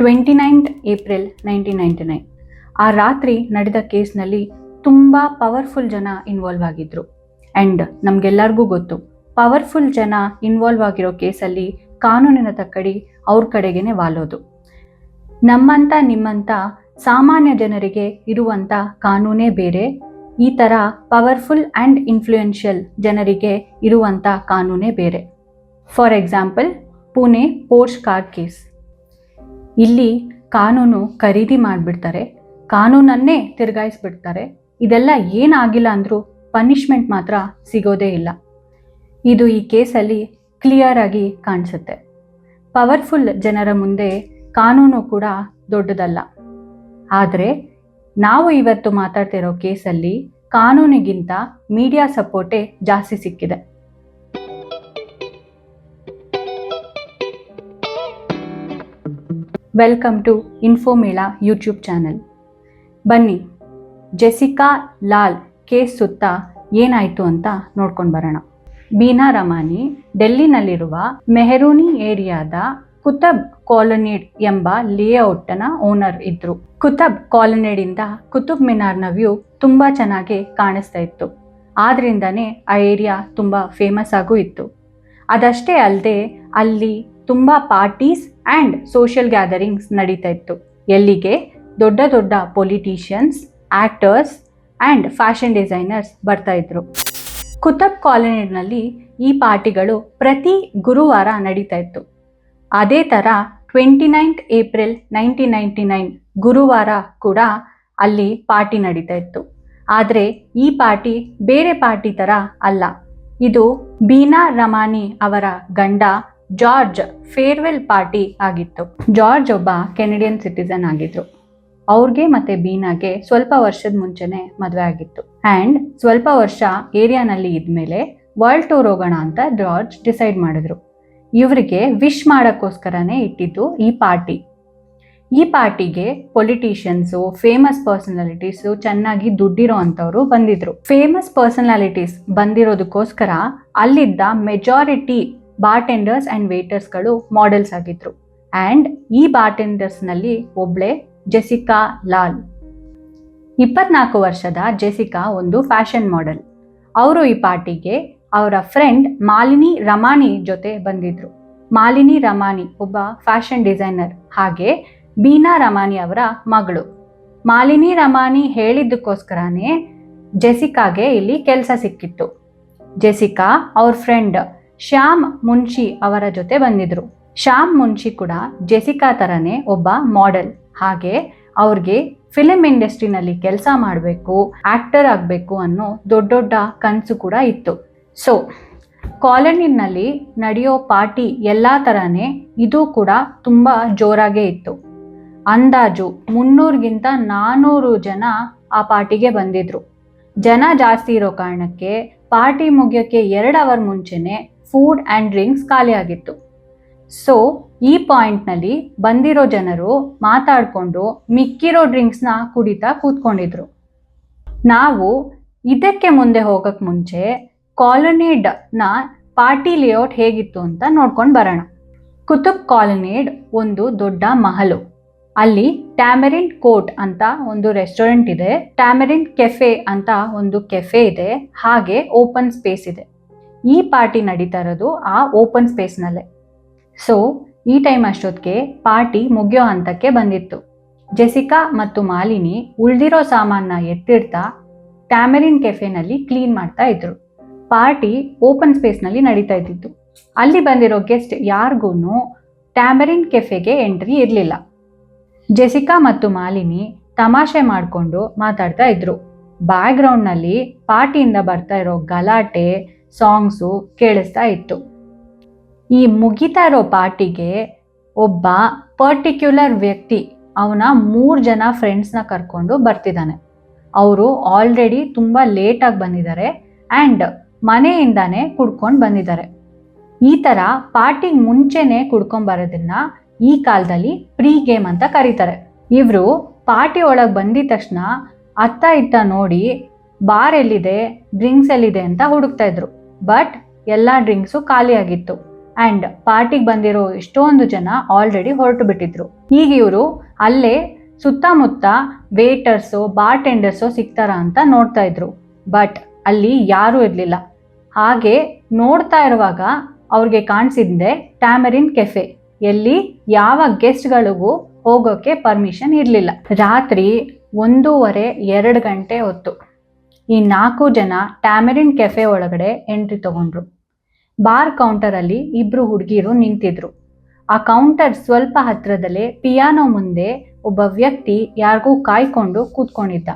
Twenty ninth April nineteen ninety nine. ಆ ರಾತ್ರಿ ನಡೆದ ಕೇಸ್ನಲ್ಲಿ ತುಂಬ ಪವರ್ಫುಲ್ ಜನ ಇನ್ವಾಲ್ವ್ ಆಗಿದ್ರು. ಆ್ಯಂಡ್ ನಮಗೆಲ್ಲರಿಗೂ ಗೊತ್ತು, ಪವರ್ಫುಲ್ ಜನ ಇನ್ವಾಲ್ವ್ ಆಗಿರೋ ಕೇಸಲ್ಲಿ ಕಾನೂನಿನ ತಕ್ಕಡಿ ಅವ್ರ ಕಡೆಗೇನೆ ವಾಲೋದು. ನಮ್ಮಂಥ ನಿಮ್ಮಂಥ ಸಾಮಾನ್ಯ ಜನರಿಗೆ ಇರುವಂಥ ಕಾನೂನೇ ಬೇರೆ, ಈ ಥರ ಪವರ್ಫುಲ್ ಆ್ಯಂಡ್ ಇನ್ಫ್ಲೂಯೆನ್ಷಿಯಲ್ ಜನರಿಗೆ ಇರುವಂಥ ಕಾನೂನೇ ಬೇರೆ. For example Pune Porsche car case ಇಲ್ಲಿ ಕಾನೂನು ಖರೀದಿ ಮಾಡಿಬಿಡ್ತಾರೆ, ಕಾನೂನನ್ನೇ ತಿರುಗಾಯಿಸ್ಬಿಡ್ತಾರೆ. ಇದೆಲ್ಲ ಏನಾಗಿಲ್ಲ ಅಂದರೂ ಪನಿಷ್ಮೆಂಟ್ ಮಾತ್ರ ಸಿಗೋದೇ ಇಲ್ಲ. ಇದು ಈ ಕೇಸಲ್ಲಿ ಕ್ಲಿಯರ್ ಆಗಿ ಕಾಣಿಸುತ್ತೆ. ಪವರ್ಫುಲ್ ಜನರ ಮುಂದೆ ಕಾನೂನು ಕೂಡ ದೊಡ್ಡದಲ್ಲ. ಆದರೆ ನಾವು ಇವತ್ತು ಮಾತಾಡ್ತಿರೋ ಕೇಸಲ್ಲಿ ಕಾನೂನಿಗಿಂತ ಮೀಡಿಯಾ ಸಪೋರ್ಟೇ ಜಾಸ್ತಿ ಸಿಕ್ಕಿದೆ. Welcome to Infomela YouTube channel ಬನ್ನಿ, ಜೆಸಿಕಾ ಲಾಲ್ ಕೇಸ್ ಸುತ್ತ ಏನಾಯಿತು ಅಂತ ನೋಡ್ಕೊಂಡು ಬರೋಣ. ಬೀನಾ ರಮಾನಿ, ಡೆಲ್ಲಿನಲ್ಲಿರುವ ಮೆಹರೂನಿ ಏರಿಯಾದ ಕುತಬ್ ಕಾಲೋನೇಡ್ ಎಂಬ ಲೇಔಟ್ನ ಓನರ್ ಇದ್ರು. ಕುತಬ್ ಕಾಲೋನಿಡಿಂದ ಕುತುಬ್ ಮಿನಾರ್ನ ವ್ಯೂ ತುಂಬ ಚೆನ್ನಾಗಿ ಕಾಣಿಸ್ತಾ ಇತ್ತು. ಆದ್ರಿಂದನೇ ಆ ಏರಿಯಾ ತುಂಬ ಫೇಮಸ್ ಆಗೂ ಇತ್ತು. ಅದಷ್ಟೇ ಅಲ್ಲದೆ ಅಲ್ಲಿ ತುಂಬ ಪಾರ್ಟೀಸ್ ಆ್ಯಂಡ್ ಸೋಷಿಯಲ್ ಗ್ಯಾದರಿಂಗ್ಸ್ ನಡೀತಾ ಇತ್ತು. ಎಲ್ಲಿಗೆ? ದೊಡ್ಡ ದೊಡ್ಡ politicians actors and fashion designers ಬರ್ತಾ ಇದ್ರು. ಕುತಬ್ ಕಾಲೋನಿನಲ್ಲಿ ಈ ಪಾರ್ಟಿಗಳು ಪ್ರತಿ ಗುರುವಾರ ನಡೀತಾ ಇತ್ತು. ಅದೇ ಥರ twenty ninth April nineteen ninety nine ಗುರುವಾರ ಕೂಡ ಅಲ್ಲಿ ಪಾರ್ಟಿ ನಡೀತಾ ಇತ್ತು. ಆದರೆ ಈ ಪಾರ್ಟಿ ಬೇರೆ ಪಾರ್ಟಿ ಥರ ಅಲ್ಲ. ಇದು ಬೀನಾ ರಮಾನಿ ಅವರ ಗಂಡ ಜಾರ್ಜ್ ಫೇರ್ವೆಲ್ ಪಾರ್ಟಿ ಆಗಿತ್ತು. ಜಾರ್ಜ್ ಒಬ್ಬ ಕೆನಡಿಯನ್ ಸಿಟಿಸನ್ ಆಗಿದ್ರು. ಅವ್ರಿಗೆ ಮತ್ತೆ ಬೀನಾಗೆ ಸ್ವಲ್ಪ ವರ್ಷದ ಮುಂಚೆನೆ ಮದುವೆ ಆಗಿತ್ತು. ಆ್ಯಂಡ್ ಸ್ವಲ್ಪ ವರ್ಷ ಏರಿಯಾನಲ್ಲಿ ಇದ್ಮೇಲೆ ವರ್ಲ್ಡ್ ಟೂರ್ ಹೋಗೋಣ ಅಂತ ಜಾರ್ಜ್ ಡಿಸೈಡ್ ಮಾಡಿದ್ರು. ಇವರಿಗೆ ವಿಶ್ ಮಾಡೋಕ್ಕೋಸ್ಕರನೇ ಇಟ್ಟಿದ್ದು ಈ ಪಾರ್ಟಿ. ಈ ಪಾರ್ಟಿಗೆ ಪೊಲಿಟಿಷಿಯನ್ಸು, ಫೇಮಸ್ ಪರ್ಸನಾಲಿಟೀಸು ಚೆನ್ನಾಗಿ ದುಡ್ಡಿರೋ ಅಂಥವ್ರು ಬಂದಿದ್ರು. ಫೇಮಸ್ ಪರ್ಸನಾಲಿಟೀಸ್ ಬಂದಿರೋದಕ್ಕೋಸ್ಕರ ಅಲ್ಲಿದ್ದ ಮೆಜಾರಿಟಿ ಬಾರ್ಟೆಂಡರ್ಸ್ ಆ್ಯಂಡ್ ವೇಟರ್ಸ್ಗಳು ಮಾಡೆಲ್ಸ್ ಆಗಿದ್ರು. ಆ್ಯಂಡ್ ಈ ಬಾರ್ಟೆಂಡರ್ಸ್ನಲ್ಲಿ ಒಬ್ಳೆ ಜೆಸಿಕಾ ಲಾಲ್. ಇಪ್ಪತ್ನಾಲ್ಕು ವರ್ಷದ ಜೆಸಿಕಾ ಒಂದು ಫ್ಯಾಷನ್ ಮಾಡೆಲ್ ಅವರು ಈ ಪಾರ್ಟಿಗೆ ಅವರ ಫ್ರೆಂಡ್ ಮಾಲಿನಿ ರಮಾನಿ ಜೊತೆ ಬಂದಿದ್ರು. ಮಾಲಿನಿ ರಮಾನಿ ಒಬ್ಬ ಫ್ಯಾಷನ್ ಡಿಸೈನರ್ ಹಾಗೆ ಬೀನಾ ರಮಾನಿ ಅವರ ಮಗಳು. ಮಾಲಿನಿ ರಮಾನಿ ಹೇಳಿದ್ದಕ್ಕೋಸ್ಕರನೇ ಜೆಸಿಕಾಗೆ ಇಲ್ಲಿ ಕೆಲಸ ಸಿಕ್ಕಿತ್ತು. ಜೆಸಿಕಾ, ಅವ್ರ ಫ್ರೆಂಡ್ ಶ್ಯಾಮ್ ಮುನ್ಷಿ ಅವರ ಜೊತೆ ಬಂದಿದ್ರು. ಶ್ಯಾಮ್ ಮುನ್ಷಿ ಕೂಡ ಜೆಸಿಕಾ ಥರನೇ ಒಬ್ಬ ಮಾಡೆಲ್ ಹಾಗೆ ಅವ್ರಿಗೆ ಫಿಲಂ ಇಂಡಸ್ಟ್ರಿನಲ್ಲಿ ಕೆಲಸ ಮಾಡಬೇಕು ಆ್ಯಕ್ಟರ್ ಆಗಬೇಕು ಅನ್ನೋ ದೊಡ್ಡ ದೊಡ್ಡ ಕನಸು ಕೂಡ ಇತ್ತು. ಸೊ ಕಾಲೋನಿನಲ್ಲಿ ನಡೆಯೋ ಪಾರ್ಟಿ ಎಲ್ಲ ಥರನೇ ಇದು ಕೂಡ ತುಂಬ ಜೋರಾಗೇ ಇತ್ತು. ಅಂದಾಜು ಮುನ್ನೂರಿಗಿಂತ ನಾನ್ನೂರು ಜನ ಆ ಪಾರ್ಟಿಗೆ ಬಂದಿದ್ರು. ಜನ ಜಾಸ್ತಿ ಇರೋ ಕಾರಣಕ್ಕೆ ಪಾರ್ಟಿ ಮುಗಿಯೋಕ್ಕೆ ಎರಡು ಅವರ್ ಮುಂಚೆನೆ ಫುಡ್ ಆ್ಯಂಡ್ ಡ್ರಿಂಕ್ಸ್ ಖಾಲಿಯಾಗಿತ್ತು. ಸೊ, ಈ ಪಾಯಿಂಟ್ನಲ್ಲಿ ಬಂದಿರೋ ಜನರು ಮಾತಾಡಿಕೊಂಡು ಮಿಕ್ಕಿರೋ ಡ್ರಿಂಕ್ಸ್ನ ಕುಡಿತಾ ಕೂತ್ಕೊಂಡಿದ್ರು. ನಾವು ಇದಕ್ಕೆ ಮುಂದೆ ಹೋಗಕ್ಕೆ ಮುಂಚೆ ಕಾಲೋನಿಡ್ನ ಪಾರ್ಟಿ ಲೇಔಟ್ ಹೇಗಿತ್ತು ಅಂತ ನೋಡ್ಕೊಂಡು ಬರೋಣ. ಕುತುಬ್ ಕಾಲೋನಿಡ್ ಒಂದು ದೊಡ್ಡ ಮಹಲು. ಅಲ್ಲಿ ಟ್ಯಾಮರಿನ್ ಕೋರ್ಟ್ ಅಂತ ಒಂದು ರೆಸ್ಟೋರೆಂಟ್ ಇದೆ. ಟ್ಯಾಮರಿನ್ ಕೆಫೆ ಅಂತ ಒಂದು ಕೆಫೆ ಇದೆ. ಹಾಗೆ ಓಪನ್ ಸ್ಪೇಸ್ ಇದೆ. ಈ ಪಾರ್ಟಿ ನಡೀತಾ ಇರೋದು ಆ ಓಪನ್ ಸ್ಪೇಸ್ನಲ್ಲೇ ಸೊ ಈ ಟೈಮ್ ಅಷ್ಟೊತ್ತಿಗೆ ಪಾರ್ಟಿ ಮುಗಿಯೋ ಹಂತಕ್ಕೆ ಬಂದಿತ್ತು. ಜೆಸಿಕಾ ಮತ್ತು ಮಾಲಿನಿ ಉಳ್ದಿರೋ ಸಾಮಾನ ಎತ್ತಿಡ್ತಾ ಟ್ಯಾಮರಿನ್ ಕೆಫೆನಲ್ಲಿ ಕ್ಲೀನ್ ಮಾಡ್ತಾ ಇದ್ರು. ಪಾರ್ಟಿ ಓಪನ್ ಸ್ಪೇಸ್ನಲ್ಲಿ ನಡೀತಾ ಇದ್ದಿತ್ತು ಅಲ್ಲಿ ಬಂದಿರೋ ಗೆಸ್ಟ್ ಯಾರಿಗೂ ಟ್ಯಾಮರಿನ್ ಕೆಫೆಗೆ ಎಂಟ್ರಿ ಇರಲಿಲ್ಲ. ಜೆಸಿಕಾ ಮತ್ತು ಮಾಲಿನಿ ತಮಾಷೆ ಮಾಡಿಕೊಂಡು ಮಾತಾಡ್ತಾ ಇದ್ರು. ಬ್ಯಾಕ್ಗ್ರೌಂಡ್ನಲ್ಲಿ ಪಾರ್ಟಿಯಿಂದ ಬರ್ತಾ ಇರೋ ಗಲಾಟೆ ಸಾಂಗ್ಸು ಕೇಳಿಸ್ತಾ ಇತ್ತು. ಈ ಮುಗಿತಾ ಇರೋ ಪಾರ್ಟಿಗೆ ಒಬ್ಬ ಪರ್ಟಿಕ್ಯುಲರ್ ವ್ಯಕ್ತಿ ಅವನ ಮೂರು ಜನ ಫ್ರೆಂಡ್ಸ್ನ ಕರ್ಕೊಂಡು ಬರ್ತಿದ್ದಾನೆ. ಅವರು ಆಲ್ರೆಡಿ ತುಂಬ ಲೇಟಾಗಿ ಬಂದಿದ್ದಾರೆ ಆ್ಯಂಡ್ ಮನೆಯಿಂದಾನೇ ಕುಡ್ಕೊಂಡು ಬಂದಿದ್ದಾರೆ. ಈ ಥರ ಪಾರ್ಟಿಗೆ ಮುಂಚೆನೇ ಕುಡ್ಕೊಂಬರೋದನ್ನ ಈ ಕಾಲದಲ್ಲಿ ಪ್ರೀ ಗೇಮ್ ಅಂತ ಕರೀತಾರೆ. ಇವರು ಪಾರ್ಟಿ ಒಳಗೆ ಬಂದಿದ ತಕ್ಷಣ ಅತ್ತ ಇತ್ತ ನೋಡಿ ಬಾರ್ ಎಲ್ಲಿದೆ, ಡ್ರಿಂಕ್ಸ್ ಎಲ್ಲಿದೆ ಅಂತ ಹುಡುಕ್ತಾ ಇದ್ರು. ಬಟ್ ಎಲ್ಲ ಡ್ರಿಂಕ್ಸು ಖಾಲಿಯಾಗಿತ್ತು ಆ್ಯಂಡ್ ಪಾರ್ಟಿಗೆ ಬಂದಿರೋ ಎಷ್ಟೊಂದು ಜನ ಆಲ್ರೆಡಿ ಹೊರಟು ಬಿಟ್ಟಿದ್ರು. ಈಗ ಇವರು ಅಲ್ಲೇ ಸುತ್ತಮುತ್ತ ವೇಟರ್ಸು ಬಾರ್ಟೆಂಡರ್ಸು ಸಿಗ್ತಾರಾ ಅಂತ ನೋಡ್ತಾ ಇದ್ರು. ಬಟ್ ಅಲ್ಲಿ ಯಾರೂ ಇರಲಿಲ್ಲ. ಹಾಗೆ ನೋಡ್ತಾ ಇರುವಾಗ ಅವ್ರಿಗೆ ಕಾಣಿಸಿದ್ದೆ ಟ್ಯಾಮರಿನ್ ಕೆಫೆ ಎಲ್ಲಿ ಯಾವ ಗೆಸ್ಟ್ಗಳಿಗೂ ಹೋಗೋಕ್ಕೆ ಪರ್ಮಿಷನ್ ಇರಲಿಲ್ಲ. ರಾತ್ರಿ ಒಂದೂವರೆ, ಎರಡು ಗಂಟೆ ಹೊತ್ತು. ಈ ನಾಲ್ಕು ಜನ ಟ್ಯಾಮರಿನ್ ಕೆಫೆ ಒಳಗಡೆ ಎಂಟ್ರಿ ತಗೊಂಡ್ರು. ಬಾರ್ ಕೌಂಟರಲ್ಲಿ ಇಬ್ರು ಹುಡುಗಿರು ನಿಂತಿದ್ರು. ಆ ಕೌಂಟರ್ ಸ್ವಲ್ಪ ಹತ್ರದಲ್ಲೇ ಪಿಯಾನೋ ಮುಂದೆ ಒಬ್ಬ ವ್ಯಕ್ತಿ ಯಾರಿಗೂ ಕಾಯ್ಕೊಂಡು ಕೂತ್ಕೊಂಡಿದ್ದ.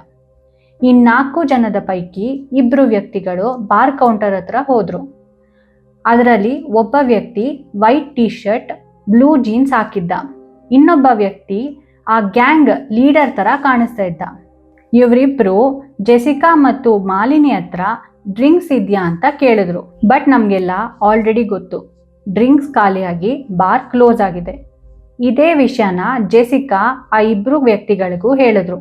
ಈ ನಾಲ್ಕು ಜನದ ಪೈಕಿ ಇಬ್ರು ವ್ಯಕ್ತಿಗಳು ಬಾರ್ ಕೌಂಟರ್ ಹತ್ರ ಹೋದ್ರು. ಅದರಲ್ಲಿ ಒಬ್ಬ ವ್ಯಕ್ತಿ white T shirt blue jeans ಹಾಕಿದ್ದ. ಇನ್ನೊಬ್ಬ ವ್ಯಕ್ತಿ ಆ ಗ್ಯಾಂಗ್ ಲೀಡರ್ ತರ ಕಾಣಿಸ್ತಾ ಇದ್ದ. ಇವರಿಬ್ರು ಜೆಸಿಕಾ ಮತ್ತು ಮಾಲಿನಿ ಹತ್ರ ಡ್ರಿಂಕ್ಸ್ ಇದೆಯಾ ಅಂತ ಕೇಳಿದ್ರು. ಬಟ್ ನಮಗೆಲ್ಲ ಆಲ್ರೆಡಿ ಗೊತ್ತು. ಡ್ರಿಂಕ್ಸ್ ಖಾಲಿಯಾಗಿ ಬಾರ್ ಕ್ಲೋಸ್ ಆಗಿದೆ. ಇದೇ ವಿಷಯನ ಜೆಸಿಕಾ ಆ ಇಬ್ರು ವ್ಯಕ್ತಿಗಳಿಗೂ ಹೇಳಿದ್ರು.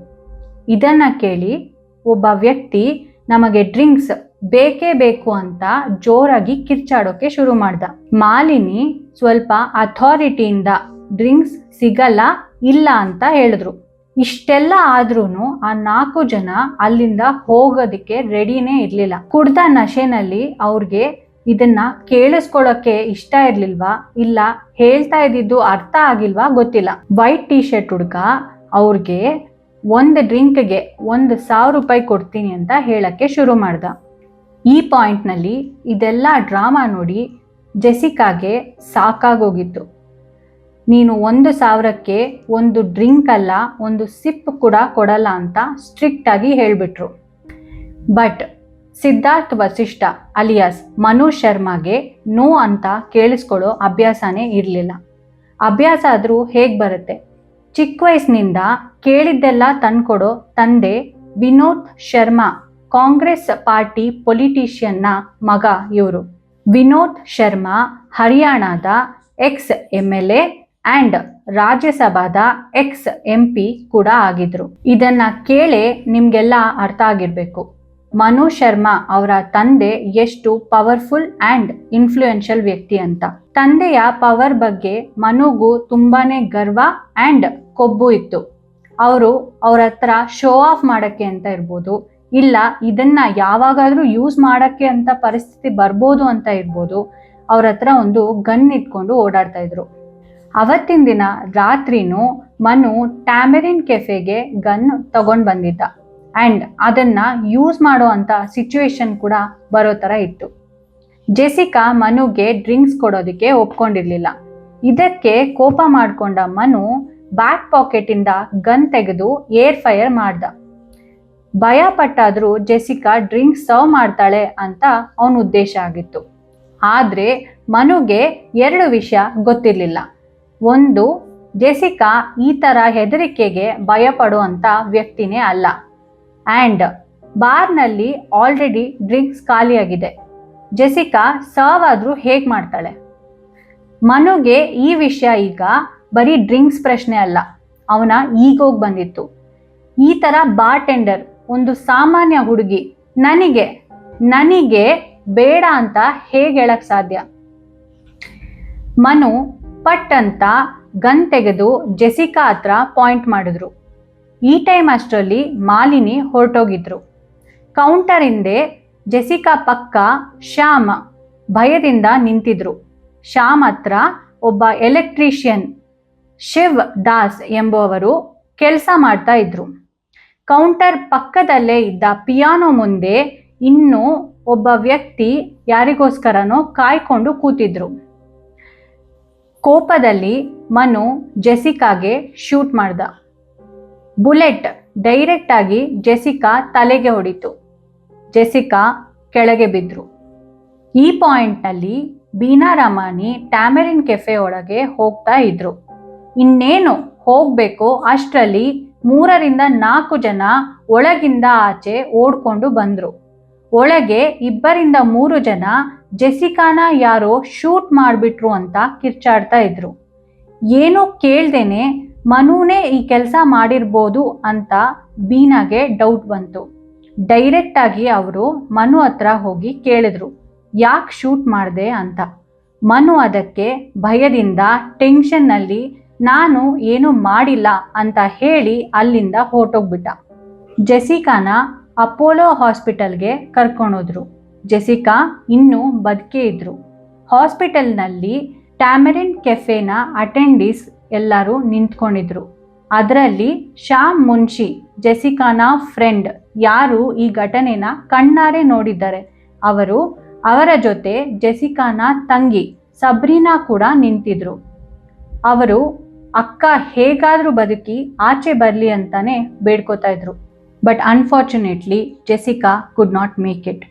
ಇದನ್ನ ಕೇಳಿ ಒಬ್ಬ ವ್ಯಕ್ತಿ ನಮಗೆ ಡ್ರಿಂಕ್ಸ್ ಬೇಕೇ ಬೇಕು ಅಂತ ಜೋರಾಗಿ ಕಿರ್ಚಾಡೋಕೆ ಶುರು ಮಾಡ್ದ. ಮಾಲಿನಿ ಸ್ವಲ್ಪ ಅಥಾರಿಟಿಯಿಂದ ಡ್ರಿಂಕ್ಸ್ ಸಿಗಲ್ಲ, ಇಲ್ಲ ಅಂತ ಹೇಳಿದ್ರು. ಇಷ್ಟೆಲ್ಲ ಆದ್ರೂ ಆ ನಾಲ್ಕು ಜನ ಅಲ್ಲಿಂದ ಹೋಗೋದಕ್ಕೆ ರೆಡಿನೇ ಇರಲಿಲ್ಲ. ಕುಡ್ದ ನಶೆನಲ್ಲಿ ಅವ್ರಿಗೆ ಇದನ್ನ ಕೇಳಿಸ್ಕೊಳ್ಳೋಕೆ ಇಷ್ಟ ಇರ್ಲಿಲ್ವಾ? ಇಲ್ಲ, ಹೇಳ್ತಾ ಇದ್ದಿದ್ದು ಅರ್ಥ ಆಗಿಲ್ವಾ ಗೊತ್ತಿಲ್ಲ. ವೈಟ್ ಟಿ ಶರ್ಟ್ ಹುಡ್ಗ ಅವ್ರಿಗೆ ಒಂದು ಡ್ರಿಂಕ್ಗೆ ಒಂದು ಸಾವಿರ ರೂಪಾಯಿ ಕೊಡ್ತೀನಿ ಅಂತ ಹೇಳಕ್ಕೆ ಶುರು ಮಾಡ್ದ. ಈ ಪಾಯಿಂಟ್ನಲ್ಲಿ ಇದೆಲ್ಲ ಡ್ರಾಮಾ ನೋಡಿ ಜೆಸಿಕಾಗೆ ಸಾಕಾಗೋಗಿತ್ತು. ನೀನು ಒಂದು ಸಾವಿರಕ್ಕೆ ಒಂದು ಡ್ರಿಂಕ್ ಅಲ್ಲ, ಒಂದು ಸಿಪ್ ಕೂಡ ಕೊಡಲ್ಲ ಅಂತ ಸ್ಟ್ರಿಕ್ಟ್ ಆಗಿ ಹೇಳಿಬಿಟ್ರು. ಬಟ್ ಸಿದ್ಧಾರ್ಥ್ ವಸಿಷ್ಠ ಅಲಿಯಾಸ್ ಮನು ಶರ್ಮಾಗೆ ನೋ ಅಂತ ಕೇಳಿಸ್ಕೊಳ್ಳೋ ಅಭ್ಯಾಸನೇ ಇರಲಿಲ್ಲ. ಅಭ್ಯಾಸ ಆದರೂ ಹೇಗೆ ಬರುತ್ತೆ? ಚಿಕ್ಕ ವಯಸ್ಸಿನಿಂದ ಕೇಳಿದ್ದೆಲ್ಲ ತಂದ್ಕೊಡೋ ತಂದೆ ವಿನೋದ್ ಶರ್ಮಾ, ಕಾಂಗ್ರೆಸ್ ಪಾರ್ಟಿ ಪೊಲಿಟಿಷಿಯನ್ನ ಮಗ ಇವರು. ವಿನೋದ್ ಶರ್ಮಾ ಹರಿಯಾಣದ ex M L A and ರಾಜ್ಯಸಭಾದ ex M P ಕೂಡ ಆಗಿದ್ರು. ಇದನ್ನ ಕೇಳೇ ನಿಮ್ಗೆಲ್ಲ ಅರ್ಥ ಆಗಿರ್ಬೇಕು. ಮನು ಶರ್ಮಾ ಅವರ ತಂದೆ ಎಷ್ಟು ಪವರ್ಫುಲ್ ಅಂಡ್ ಇನ್ಫ್ಲೂಯೆನ್ಷಿಯಲ್ ವ್ಯಕ್ತಿ ಅಂತ. ತಂದೆಯ ಪವರ್ ಬಗ್ಗೆ ಮನುಗೂ ತುಂಬಾನೇ ಗರ್ವ ಅಂಡ್ ಕೊಬ್ಬು ಇತ್ತು. ಅವರು ಅವ್ರ ಹತ್ರ ಶೋ ಆಫ್ ಮಾಡಕ್ಕೆ ಅಂತ ಇರ್ಬೋದು, ಇಲ್ಲ ಇದನ್ನ ಯಾವಾಗಾದ್ರೂ ಯೂಸ್ ಮಾಡಕ್ಕೆ ಅಂತ ಪರಿಸ್ಥಿತಿ ಬರ್ಬೋದು ಅಂತ ಇರ್ಬೋದು, ಅವ್ರ ಹತ್ರ ಒಂದು ಗನ್ ಇಟ್ಕೊಂಡು ಓಡಾಡ್ತಾ ಇದ್ರು. ಅವತ್ತಿನ ದಿನ ರಾತ್ರಿನೂ ಮನು ಟ್ಯಾಮರಿನ್ ಕೆಫೆಗೆ ಗನ್ ತಗೊಂಡ್ ಬಂದಿದ್ದ. ಆ್ಯಂಡ್ ಅದನ್ನ ಯೂಸ್ ಮಾಡೋ ಅಂತ ಸಿಚುವೇಶನ್ ಕೂಡ ಬರೋ ಥರ ಇತ್ತು. ಜೆಸಿಕಾ ಮನುಗೆ ಡ್ರಿಂಕ್ಸ್ ಕೊಡೋದಕ್ಕೆ ಒಪ್ಕೊಂಡಿರ್ಲಿಲ್ಲ. ಇದಕ್ಕೆ ಕೋಪ ಮಾಡ್ಕೊಂಡ ಮನು ಬ್ಯಾಕ್ ಪಾಕೆಟಿಂದ ಗನ್ ತೆಗೆದು ಏರ್ ಫೈರ್ ಮಾಡ್ದ. ಭಯ ಪಟ್ಟಾದ್ರೂ ಜೆಸಿಕಾ ಡ್ರಿಂಕ್ಸ್ ಸರ್ವ್ ಮಾಡ್ತಾಳೆ ಅಂತ ಅವನ ಉದ್ದೇಶ ಆಗಿತ್ತು. ಆದ್ರೆ ಮನುಗೆ ಎರಡು ವಿಷಯ ಗೊತ್ತಿರಲಿಲ್ಲ. ಒಂದು, ಜೆಸಿಕಾ ಈ ಥರ ಹೆದರಿಕೆಗೆ ಭಯಪಡುವಂಥ ವ್ಯಕ್ತಿನೇ ಅಲ್ಲ. ಆ್ಯಂಡ್, ಬಾರ್ನಲ್ಲಿ ಆಲ್ರೆಡಿ ಡ್ರಿಂಕ್ಸ್ ಖಾಲಿಯಾಗಿದೆ. ಜೆಸಿಕಾ ಸರ್ವ್ ಆದರೂ ಹೇಗೆ ಮಾಡ್ತಾಳೆ? ಮನುಗೆ ಈ ವಿಷಯ ಈಗ ಬರೀ ಡ್ರಿಂಕ್ಸ್ ಪ್ರಶ್ನೆ ಅಲ್ಲ. ಅವನ ಈಗೋಗಿ ಬಂದಿತ್ತು. ಈ ಥರ ಬಾರ್ ಟೆಂಡರ್ ಒಂದು ಸಾಮಾನ್ಯ ಹುಡುಗಿ, ನನಗೆ ನನಗೆ ಬೇಡ ಅಂತ ಹೇಗೆ ಹೇಳಕ್ ಸಾಧ್ಯ? ಮನು ಪಟ್ ಅಂತ ಗನ್ ತೆಗೆದು ಜೆಸಿಕಾ ಹತ್ರ ಪಾಯಿಂಟ್ ಮಾಡಿದ್ರು. ಈ ಟೈಮ್ ಅಷ್ಟರಲ್ಲಿ ಮಾಲಿನಿ ಹೊರಟೋಗಿದ್ರು. ಕೌಂಟರ್ ಹಿಂದೆ ಜೆಸಿಕಾ ಪಕ್ಕ ಶ್ಯಾಮ್ ಭಯದಿಂದ ನಿಂತಿದ್ರು. ಶ್ಯಾಮ್ ಹತ್ರ ಒಬ್ಬ ಎಲೆಕ್ಟ್ರಿಷಿಯನ್ ಶಿವ್ ದಾಸ್ ಎಂಬುವವರು ಕೆಲಸ ಮಾಡ್ತಾ ಇದ್ರು. ಕೌಂಟರ್ ಪಕ್ಕದಲ್ಲೇ ಇದ್ದ ಪಿಯಾನೋ ಮುಂದೆ ಇನ್ನೂ ಒಬ್ಬ ವ್ಯಕ್ತಿ ಯಾರಿಗೋಸ್ಕರನೋ ಕಾಯ್ಕೊಂಡು ಕೂತಿದ್ರು. ಕೋಪದಲ್ಲಿ ಮನು ಜೆಸಿಕಾಗೆ ಶೂಟ್ ಮಾಡ್ದ. ಬುಲೆಟ್ ಡೈರೆಕ್ಟ್ ಆಗಿ ಜೆಸಿಕಾ ತಲೆಗೆ ಹೊಡಿತು. ಜೆಸಿಕಾ ಕೆಳಗೆ ಬಿದ್ದರು ಈ ಪಾಯಿಂಟ್ನಲ್ಲಿ ಬೀನಾ ರಮಾನಿ ಟ್ಯಾಮರಿನ್ ಕೆಫೆ ಒಳಗೆ ಹೋಗ್ತಾ ಇದ್ರು. ಇನ್ನೇನು ಹೋಗಬೇಕು ಅಷ್ಟರಲ್ಲಿ ಮೂರರಿಂದ ನಾಲ್ಕು ಜನ ಒಳಗಿಂದ ಆಚೆ ಓಡ್ಕೊಂಡು ಬಂದ್ರು. ಒಳಗೆ ಇಬ್ಬರಿಂದ ಮೂರು ಜನ ಜೆಸಿಕಾನ ಯಾರೋ ಶೂಟ್ ಮಾಡಿಬಿಟ್ರು ಅಂತ ಕಿರ್ಚಾಡ್ತಾ ಇದ್ರು. ಏನೂ ಕೇಳ್ದೇನೆ ಮನುನೇ ಈ ಕೆಲಸ ಮಾಡಿರ್ಬೋದು ಅಂತ ಬೀನಾಗೆ ಡೌಟ್ ಬಂತು. ಡೈರೆಕ್ಟಾಗಿ ಅವರು ಮನು ಹತ್ರ ಹೋಗಿ ಕೇಳಿದ್ರು, ಯಾಕೆ ಶೂಟ್ ಮಾಡಿದೆ ಅಂತ. ಮನು ಅದಕ್ಕೆ ಭಯದಿಂದ ಟೆನ್ಷನ್ನಲ್ಲಿ, ನಾನು ಏನೂ ಮಾಡಿಲ್ಲ ಅಂತ ಹೇಳಿ ಅಲ್ಲಿಂದ ಹೊರಟೋಗ್ಬಿಟ್ಟ. ಜೆಸಿಕಾನ ಅಪೋಲೋ ಹಾಸ್ಪಿಟಲ್ಗೆ ಕರ್ಕೊಂಡೋದ್ರು ಜೆಸಿಕಾ ಇನ್ನೂ ಬದುಕೇ ಇದ್ರು. ಹಾಸ್ಪಿಟಲ್ನಲ್ಲಿ ಟ್ಯಾಮರಿನ್ ಕೆಫೆನ ಅಟೆಂಡಿಸ್ ಎಲ್ಲರೂ ನಿಂತ್ಕೊಂಡಿದ್ರು. ಅದರಲ್ಲಿ ಶ್ಯಾಮ್ ಮುನ್ಷಿ, ಜೆಸಿಕಾನ ಫ್ರೆಂಡ್ ಯಾರು ಈ ಘಟನೆನ ಕಣ್ಣಾರೆ ನೋಡಿದ್ದಾರೆ. ಅವರು ಅವರ ಜೊತೆ ಜೆಸಿಕಾನ ತಂಗಿ ಸಬ್ರಿನಾ ಕೂಡ ನಿಂತಿದ್ರು. ಅವರು, ಅಕ್ಕ, ಹೇಗಾದರೂ ಬದುಕಿ, ಆಚೆ ಬರಲಿ ಅಂತಾನೆ ಬೇಡ್ಕೋತಾ ಇದ್ರು. But unfortunately Jessica could not make it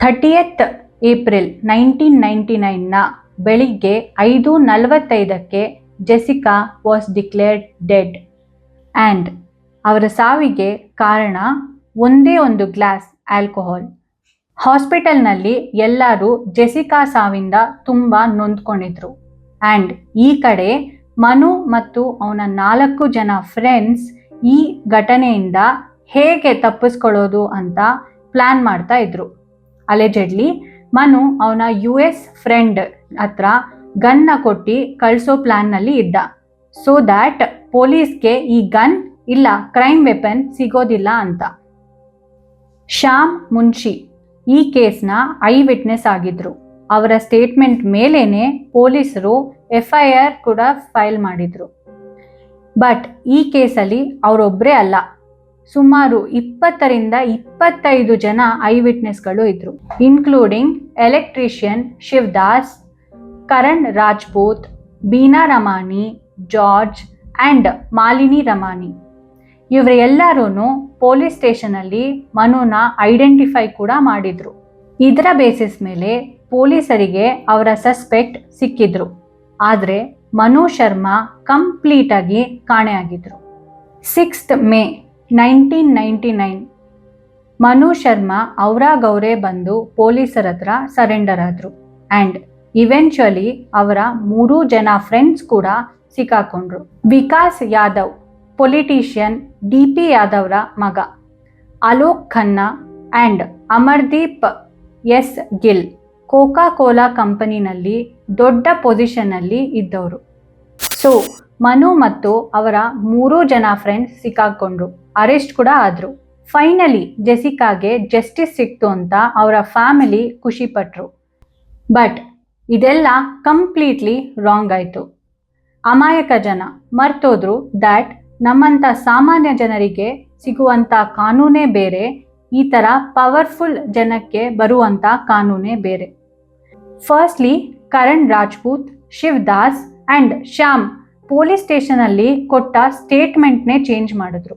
thirtieth April nineteen ninety ನೈನ್ನ ಬೆಳಿಗ್ಗೆ ಐದು ನಲವತ್ತೈದಕ್ಕೆ Jessica was declared dead and ಅವರ ಸಾವಿಗೆ ಕಾರಣ ಒಂದೇ ಒಂದು ಗ್ಲಾಸ್ ಆಲ್ಕೋಹಾಲ್ ಹಾಸ್ಪಿಟಲ್ನಲ್ಲಿ ಎಲ್ಲರೂ ಜೆಸಿಕಾ ಸಾವಿಂದ ತುಂಬ ನೊಂದ್ಕೊಂಡಿದ್ರು. ಆ್ಯಂಡ್ ಈ ಕಡೆ ಮನು ಮತ್ತು ಅವನ ನಾಲ್ಕು ಜನ ಫ್ರೆಂಡ್ಸ್ ಈ ಘಟನೆಯಿಂದ ಹೇಗೆ ತಪ್ಪಿಸ್ಕೊಳ್ಳೋದು ಅಂತ ಪ್ಲ್ಯಾನ್ ಮಾಡ್ತಾ ಇದ್ರು. ಅಲೆಜೆಡ್ಲಿ ಮನು ಅವನ ಯು ಎಸ್ ಫ್ರೆಂಡ್ ಹತ್ರ ಗನ್ನ ಕೊಟ್ಟು ಕಳಿಸೋ ಪ್ಲ್ಯಾನ್ನಲ್ಲಿ ಇದ್ದ. ಸೊ ದ್ಯಾಟ್ ಪೊಲೀಸ್ಗೆ ಈ ಗನ್ ಇಲ್ಲ ಕ್ರೈಮ್ ವೆಪನ್ ಸಿಗೋದಿಲ್ಲ ಅಂತ. ಶ್ಯಾಮ್ ಮುನ್ಷಿ ಈ ಕೇಸ್ನ ಐ ವಿಟ್ನೆಸ್ ಆಗಿದ್ರು. ಅವರ ಸ್ಟೇಟ್ಮೆಂಟ್ ಮೇಲೇನೆ ಪೊಲೀಸರು ಎಫ್ ಐ ಆರ್ ಕೂಡ ಫೈಲ್ ಮಾಡಿದ್ರು. ಬಟ್ ಈ ಕೇಸಲ್ಲಿ ಅವರೊಬ್ಬರೇ ಅಲ್ಲ. ಸುಮಾರು ಇಪ್ಪತ್ತರಿಂದ ಇಪ್ಪತ್ತೈದು ಜನ ಐ ವಿಟ್ನೆಸ್ಗಳು ಇದ್ರು. Including electrician Shivdas Karan Rajput Bina Ramani George and Malini Ramani ಇವರೆಲ್ಲರೂ ಪೊಲೀಸ್ ಸ್ಟೇಷನಲ್ಲಿ ಮನುನ ಐಡೆಂಟಿಫೈ ಕೂಡ ಮಾಡಿದರು. ಇದರ ಬೇಸಿಸ್ ಮೇಲೆ ಪೊಲೀಸರಿಗೆ ಅವರ ಸಸ್ಪೆಕ್ಟ್ ಸಿಕ್ಕಿದ್ರು. ಆದರೆ ಮನು ಶರ್ಮಾ ಕಂಪ್ಲೀಟಾಗಿ ಕಾಣೆಯಾಗಿದ್ರು sixth May nineteen ninety nine. Manu Sharma ಅವರಾಗವರೇ ಬಂದು ಪೊಲೀಸರ ಹತ್ರ ಸರೆಂಡರ್ ಆದರು. ಆ್ಯಂಡ್ ಇವೆನ್ಚುಲಿ ಅವರ ಮೂರೂ ಜನ ಫ್ರೆಂಡ್ಸ್ ಕೂಡ ಸಿಕ್ಕಾಕೊಂಡ್ರು. Vikas Yadav politician D P ಯಾದವ್ರ ಮಗ. Alok Khanna and Amardeep S Gill. Coca Cola ಕಂಪನಿನಲ್ಲಿ ದೊಡ್ಡ ಪೊಸಿಷನ್ನಲ್ಲಿ ಇದ್ದವರು. ಸೊ ಮನು ಮತ್ತು ಅವರ ಮೂರೂ ಜನ ಫ್ರೆಂಡ್ಸ್ ಸಿಕ್ಕಾಕೊಂಡ್ರು. ಅರೆಸ್ಟ್ ಕೂಡ ಆದರು. ಫೈನಲಿ ಜೆಸಿಕಾಗೆ ಜಸ್ಟಿಸ್ ಸಿಕ್ತು ಅಂತ ಅವರ ಫ್ಯಾಮಿಲಿ ಖುಷಿಪಟ್ರು ಬಟ್ ಇದೆಲ್ಲ ಕಂಪ್ಲೀಟ್ಲಿ ರಾಂಗ್ ಆಯಿತು. ಅಮಾಯಕ ಜನ ಮರ್ತೋದ್ರು ದ್ಯಾಟ್ ನಮ್ಮಂಥ ಸಾಮಾನ್ಯ ಜನರಿಗೆ ಸಿಗುವಂಥ ಕಾನೂನೇ ಬೇರೆ ಈ ಥರ ಪವರ್ಫುಲ್ ಜನಕ್ಕೆ ಬರುವಂಥ ಕಾನೂನೇ ಬೇರೆ. Firstly Karan Rajput Shivdas and Shyam police ಸ್ಟೇಷನಲ್ಲಿ ಕೊಟ್ಟ ಸ್ಟೇಟ್ಮೆಂಟ್ನೇ ಚೇಂಜ್ ಮಾಡಿದ್ರು.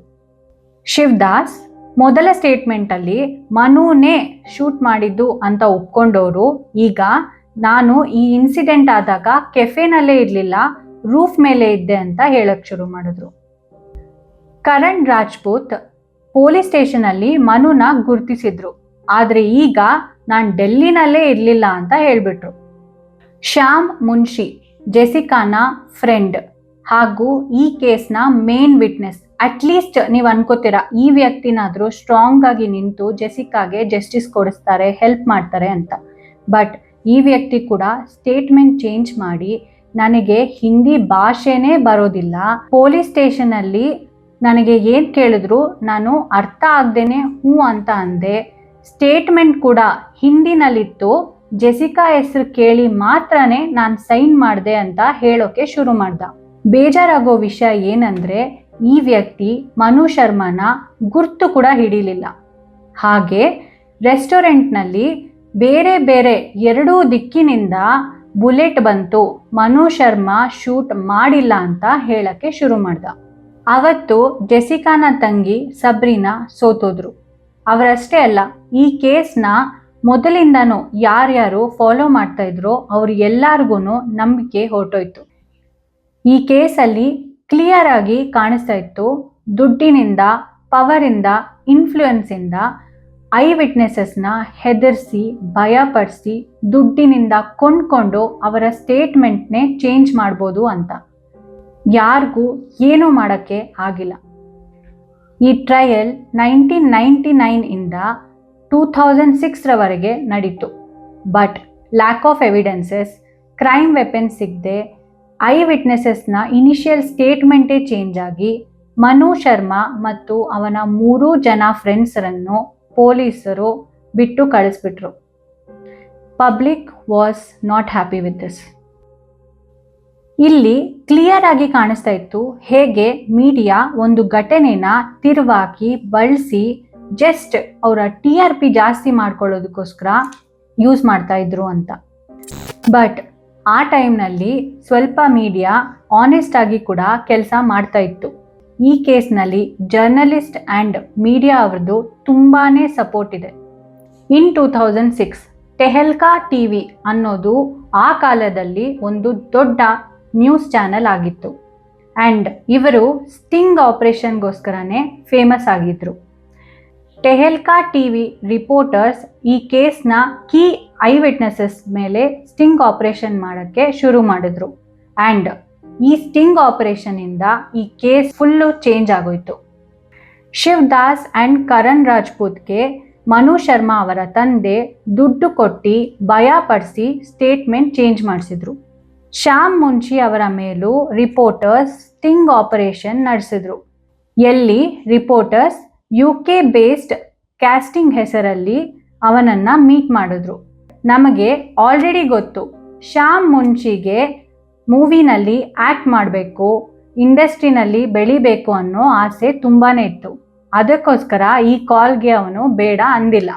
ಶಿವದಾಸ್ ಮೊದಲ ಸ್ಟೇಟ್ಮೆಂಟಲ್ಲಿ ಮನುನೇ ಶೂಟ್ ಮಾಡಿದ್ದು ಅಂತ ಒಪ್ಕೊಂಡವರು. ಈಗ ನಾನು ಈ ಇನ್ಸಿಡೆಂಟ್ ಆದಾಗ ಕೆಫೆನಲ್ಲೇ ಇರಲಿಲ್ಲ ರೂಫ್ ಮೇಲೆ ಇದ್ದೆ ಅಂತ ಹೇಳಕ್ ಶುರು ಮಾಡಿದ್ರು. ಕರಣ್ ರಾಜ್ಪೂತ್ ಪೊಲೀಸ್ ಸ್ಟೇಷನಲ್ಲಿ ಮನುನ ಗುರುತಿಸಿದ್ರು. ಆದರೆ ಈಗ ನಾನು ಡೆಲ್ಲಿನಲ್ಲೇ ಇರಲಿಲ್ಲ ಅಂತ ಹೇಳ್ಬಿಟ್ರು. ಶ್ಯಾಮ್ ಮುನ್ಷಿ, ಜೆಸಿಕಾನ ಫ್ರೆಂಡ್ ಹಾಗೂ ಈ ಕೇಸ್ನ ಮೇನ್ ವಿಟ್ನೆಸ್ ಅಟ್ಲೀಸ್ಟ್ ನೀವು ಅನ್ಕೋತೀರಾ, ಈ ವ್ಯಕ್ತಿನಾದರೂ ಸ್ಟ್ರಾಂಗ್ ಆಗಿ ನಿಂತು ಜೆಸಿಕಾಗೆ ಜಸ್ಟಿಸ್ ಕೊಡಿಸ್ತಾರೆ ಹೆಲ್ಪ್ ಮಾಡ್ತಾರೆ ಅಂತ. ಬಟ್ ಈ ವ್ಯಕ್ತಿ ಕೂಡ ಸ್ಟೇಟ್ಮೆಂಟ್ ಚೇಂಜ್ ಮಾಡಿ, ನನಗೆ ಹಿಂದಿ ಭಾಷೆನೇ ಬರೋದಿಲ್ಲ. ಪೊಲೀಸ್ ಸ್ಟೇಷನಲ್ಲಿ ನನಗೆ ಏನು ಕೇಳಿದ್ರು, ನಾನು ಅರ್ಥ ಆಗ್ದೇನೆ ಹ್ಞೂ ಅಂತ ಅಂದೆ. ಸ್ಟೇಟ್ಮೆಂಟ್ ಕೂಡ ಹಿಂದಿನಲ್ಲಿತ್ತು. ಜೆಸಿಕಾ ಹೆಸರು ಕೇಳಿ ಮಾತ್ರನೇ ನಾನು ಸೈನ್ ಮಾಡಿದೆ ಅಂತ ಹೇಳೋಕೆ ಶುರು ಮಾಡ್ದ. ಬೇಜಾರಾಗೋ ವಿಷಯ ಏನಂದ್ರೆ, ಈ ವ್ಯಕ್ತಿ ಮನು ಶರ್ಮನ ಗುರ್ತು ಕೂಡ ಹಿಡಿಲಿಲ್ಲ. ಹಾಗೆ ರೆಸ್ಟೋರೆಂಟ್ನಲ್ಲಿ ಬೇರೆ ಬೇರೆ ಎರಡೂ ದಿಕ್ಕಿನಿಂದ ಬುಲೆಟ್ ಬಂತು. ಮನು ಶರ್ಮಾ ಶೂಟ್ ಮಾಡಿಲ್ಲ ಅಂತ ಹೇಳಕ್ಕೆ ಶುರು ಮಾಡ್ದ. ಅವತ್ತು ಜೆಸಿಕಾನ ತಂಗಿ ಸಬ್ರಿನಾ ಸೋತೋದ್ರು. ಅವರಷ್ಟೇ ಅಲ್ಲ, ಈ ಕೇಸ್ನ ಮೊದಲಿಂದನೂ ಯಾರ್ಯಾರು ಫಾಲೋ ಮಾಡ್ತಾ ಇದ್ರೋ ಅವ್ರು ಎಲ್ಲಾರ್ಗು ನಂಬಿಕೆ ಹೊರಟೋಯ್ತು. ಈ ಕೇಸಲ್ಲಿ ಕ್ಲಿಯರ್ ಆಗಿ ಕಾಣಿಸ್ತಾ ಇತ್ತು, ದುಡ್ಡಿನಿಂದ, ಪವರಿಂದ, ಇನ್ಫ್ಲೂಯೆನ್ಸಿಂದ ಐ ವಿಟ್ನೆಸಸ್ನ ಹೆದರ್ಸಿ, ಭಯಪಡಿಸಿ, ದುಡ್ಡಿನಿಂದ ಕೊಂಡ್ಕೊಂಡು ಅವರ ಸ್ಟೇಟ್ಮೆಂಟ್ನೇ ಚೇಂಜ್ ಮಾಡ್ಬೋದು ಅಂತ. ಯಾರಿಗೂ ಏನೂ ಮಾಡೋಕ್ಕೆ ಆಗಿಲ್ಲ. ಈ ಟ್ರಯಲ್ ನೈನ್ಟೀನ್ ನೈಂಟಿ ನೈನಿಂದ ಟೂ ಥೌಸಂಡ್ ಸಿಕ್ಸ್ರವರೆಗೆ ನಡೀತು. But lack of evidences crime weapon ಸಿಗದೆ ಐ ವಿಟ್ನೆಸಸ್ನ ಇನಿಷಿಯಲ್ ಸ್ಟೇಟ್ಮೆಂಟೇ ಚೇಂಜ್ ಆಗಿ, ಮನು ಶರ್ಮಾ ಮತ್ತು ಅವನ ಮೂರೂ ಜನ ಫ್ರೆಂಡ್ಸರನ್ನು ಪೊಲೀಸರು ಬಿಟ್ಟು ಕಳಿಸ್ಬಿಟ್ರು. Public was not happy with this ಇಲ್ಲಿ ಕ್ಲಿಯರ್ ಆಗಿ ಕಾಣಿಸ್ತಾ ಇತ್ತು ಹೇಗೆ ಮೀಡಿಯಾ ಒಂದು ಘಟನೆನ ತಿರುವಾಕಿ, ಬಳಸಿ ಜಸ್ಟ್ ಅವರ ಟಿ ಆರ್ ಪಿ ಜಾಸ್ತಿ ಮಾಡ್ಕೊಳ್ಳೋದಕ್ಕೋಸ್ಕರ ಯೂಸ್ ಮಾಡ್ತಾ ಇದ್ರು ಅಂತ. ಬಟ್ ಆ ಟೈಮ್ನಲ್ಲಿ ಸ್ವಲ್ಪ ಮೀಡಿಯಾ ಆನೆಸ್ಟ್ ಆಗಿ ಕೂಡ ಕೆಲಸ ಮಾಡ್ತಾ ಇತ್ತು. ಈ ಕೇಸ್ನಲ್ಲಿ ಜರ್ನಲಿಸ್ಟ್ ಆ್ಯಂಡ್ ಮೀಡಿಯಾ ಅವ್ರದ್ದು ತುಂಬಾ ಸಪೋರ್ಟ್ ಇದೆ. In two thousand six Tehelka T V ಅನ್ನೋದು ಆ ಕಾಲದಲ್ಲಿ ಒಂದು ದೊಡ್ಡ ನ್ಯೂಸ್ ಚಾನೆಲ್ ಆಗಿತ್ತು. ಆ್ಯಂಡ್ ಇವರು ಸ್ಟಿಂಗ್ ಆಪರೇಷನ್ಗೋಸ್ಕರನೇ ಫೇಮಸ್ ಆಗಿದ್ರು. ಟೆಹೆಲ್ಕಾ ಟಿ ವಿ ರಿಪೋರ್ಟರ್ಸ್ ಈ ಕೇಸ್ನ ಕೀ ಐ ವಿಟ್ನೆಸಸ್ ಮೇಲೆ ಸ್ಟಿಂಗ್ ಆಪರೇಷನ್ ಮಾಡೋಕ್ಕೆ ಶುರು ಮಾಡಿದ್ರು. ಆ್ಯಂಡ್ ಈ ಸ್ಟಿಂಗ್ ಆಪರೇಷನಿಂದ ಈ ಕೇಸ್ ಫುಲ್ಲು ಚೇಂಜ್ ಆಗೋಯ್ತು. ಶಿವ್ ದಾಸ್ ಆ್ಯಂಡ್ ಕರಣ್ ರಾಜ್ಪೂತ್ಗೆ ಮನು ಶರ್ಮಾ ಅವರ ತಂದೆ ದುಡ್ಡು ಕೊಟ್ಟು ಭಯಪಡಿಸಿ ಸ್ಟೇಟ್ಮೆಂಟ್ ಚೇಂಜ್ ಮಾಡಿಸಿದ್ರು. ಶ್ಯಾಮ್ ಮುನ್ಷಿ ಅವರ ಮೇಲೂ ರಿಪೋರ್ಟರ್ಸ್ ಸ್ಟಿಂಗ್ ಆಪರೇಷನ್ ನಡೆಸಿದ್ರು. ಎಲ್ಲಿ reporters U K based casting ಹೆಸರಲ್ಲಿ ಅವನನ್ನು ಮೀಟ್ ಮಾಡಿದ್ರು. ನಮಗೆ ಆಲ್ರೆಡಿ ಗೊತ್ತು, ಶ್ಯಾಮ್ ಮುಂಚಿಗೆ ಮೂವಿನಲ್ಲಿ ಆ್ಯಕ್ಟ್ ಮಾಡಬೇಕು ಇಂಡಸ್ಟ್ರಿನಲ್ಲಿ ಬೆಳಿಬೇಕು ಅನ್ನೋ ಆಸೆ ತುಂಬಾ ಇತ್ತು. ಅದಕ್ಕೋಸ್ಕರ ಈ ಕಾಲ್ಗೆ ಅವನು ಬೇಡ ಅಂದಿಲ್ಲ.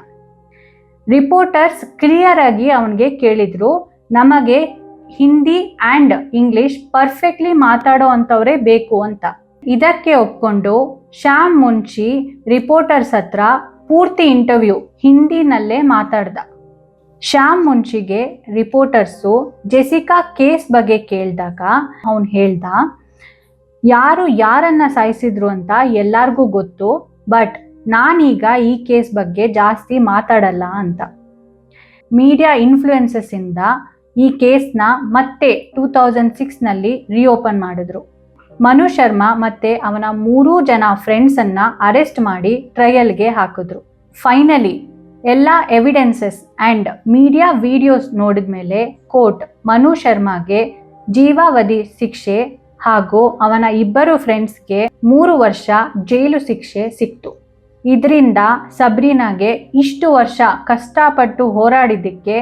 ರಿಪೋರ್ಟರ್ಸ್ ಕ್ಲಿಯರ್ ಆಗಿ ಅವನಿಗೆ ಕೇಳಿದ್ರು, ನಮಗೆ ಹಿಂದಿ ಆ್ಯಂಡ್ ಇಂಗ್ಲಿಷ್ ಪರ್ಫೆಕ್ಟ್ಲಿ ಮಾತಾಡೋ ಅಂಥವ್ರೇ ಬೇಕು ಅಂತ. ಇದಕ್ಕೆ ಒಪ್ಕೊಂಡು ಶ್ಯಾಮ್ ಮುನ್ಷಿ, ರಿಪೋರ್ಟರ್ಸ್ ಹತ್ರ ಪೂರ್ತಿ ಇಂಟರ್ವ್ಯೂ ಹಿಂದಿನಲ್ಲೇ ಮಾತಾಡ್ದ. ಶ್ಯಾಮ್ ಮುನ್ಷಿಗೆ ರಿಪೋರ್ಟರ್ಸು ಜೆಸಿಕಾ ಕೇಸ್ ಬಗ್ಗೆ ಕೇಳಿದಾಗ ಅವನು ಹೇಳ್ದ, ಯಾರು ಯಾರನ್ನ ಸಾಯಿಸಿದ್ರು ಅಂತ ಎಲ್ಲರಿಗೂ ಗೊತ್ತು, ಬಟ್ ನಾನೀಗ ಈ ಕೇಸ್ ಬಗ್ಗೆ ಜಾಸ್ತಿ ಮಾತಾಡಲ್ಲ ಅಂತ. ಮೀಡಿಯಾ ಇನ್ಫ್ಲೂಯೆನ್ಸಸ್ಸಿಂದ ಈ ಕೇಸ್ನ ಮತ್ತೆ ಟೂ ತೌಸಂಡ್ ಸಿಕ್ಸ್ನಲ್ಲಿ ರಿಓಪನ್ ಮಾಡಿದ್ರು. ಮನು ಶರ್ಮಾ ಮತ್ತೆ ಅವನ ಮೂರೂ ಜನ ಫ್ರೆಂಡ್ಸನ್ನು ಅರೆಸ್ಟ್ ಮಾಡಿ ಟ್ರಯಲ್ಗೆ ಹಾಕಿದ್ರು. ಫೈನಲಿ ಎಲ್ಲ ಎವಿಡೆನ್ಸಸ್ ಆ್ಯಂಡ್ ಮೀಡಿಯಾ ವಿಡಿಯೋಸ್ ನೋಡಿದ ಮೇಲೆ ಕೋರ್ಟ್ ಮನು ಶರ್ಮಾಗೆ ಜೀವಾವಧಿ ಶಿಕ್ಷೆ ಹಾಗೂ ಅವನ ಇಬ್ಬರು ಫ್ರೆಂಡ್ಸ್ಗೆ ಮೂರು ವರ್ಷ ಜೈಲು ಶಿಕ್ಷೆ ಸಿಕ್ತು. ಇದರಿಂದ ಸಬ್ರೀನಾಗೆ ಇಷ್ಟು ವರ್ಷ ಕಷ್ಟಪಟ್ಟು ಹೋರಾಡಿದ್ದಕ್ಕೆ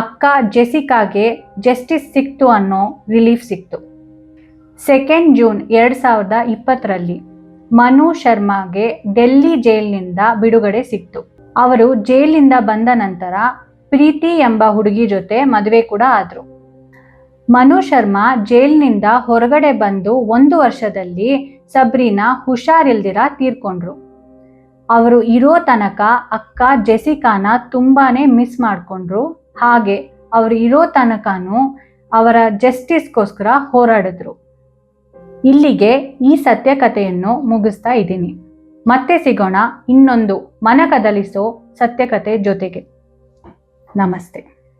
ಅಕ್ಕ ಜೆಸಿಕಾಗೆ ಜಸ್ಟಿಸ್ ಸಿಕ್ತು ಅನ್ನೋ ರಿಲೀಫ್ ಸಿಕ್ತು. ಸೆಕೆಂಡ್ ಜೂನ್ ಎರಡು ಸಾವಿರದ ಇಪ್ಪತ್ತರಲ್ಲಿ ಮನು ಶರ್ಮಾಗೆ ಡೆಲ್ಲಿ ಜೈಲಿನಿಂದ ಬಿಡುಗಡೆ ಸಿಕ್ತು. ಅವರು ಜೈಲಿನಿಂದ ಬಂದ ನಂತರ ಪ್ರೀತಿ ಎಂಬ ಹುಡುಗಿ ಜೊತೆ ಮದುವೆ ಕೂಡ ಆದರು. ಮನು ಶರ್ಮಾ ಜೈಲಿನಿಂದ ಹೊರಗಡೆ ಬಂದು ಒಂದು ವರ್ಷದಲ್ಲಿ ಸಬ್ರೀನಾ ಹುಷಾರಿಲ್ದಿರ ತೀರ್ಕೊಂಡ್ರು. ಅವರು ಇರೋ ತನಕ ಅಕ್ಕ ಜೆಸಿಕಾನ ತುಂಬಾನೇ ಮಿಸ್ ಮಾಡಿಕೊಂಡ್ರು. ಹಾಗೆ ಅವರು ಇರೋ ತನಕನೂ ಅವರ ಜಸ್ಟಿಸ್ಗೋಸ್ಕರ ಹೋರಾಡಿದ್ರು. ಇಲ್ಲಿಗೆ ಈ ಸತ್ಯಕಥೆಯನ್ನು ಮುಗಿಸ್ತಾ ಇದ್ದೀನಿ. ಮತ್ತೆ ಸಿಗೋಣ ಇನ್ನೊಂದು ಮನ ಕದಲಿಸೋ ಸತ್ಯಕತೆ ಜೊತೆಗೆ. ನಮಸ್ತೆ.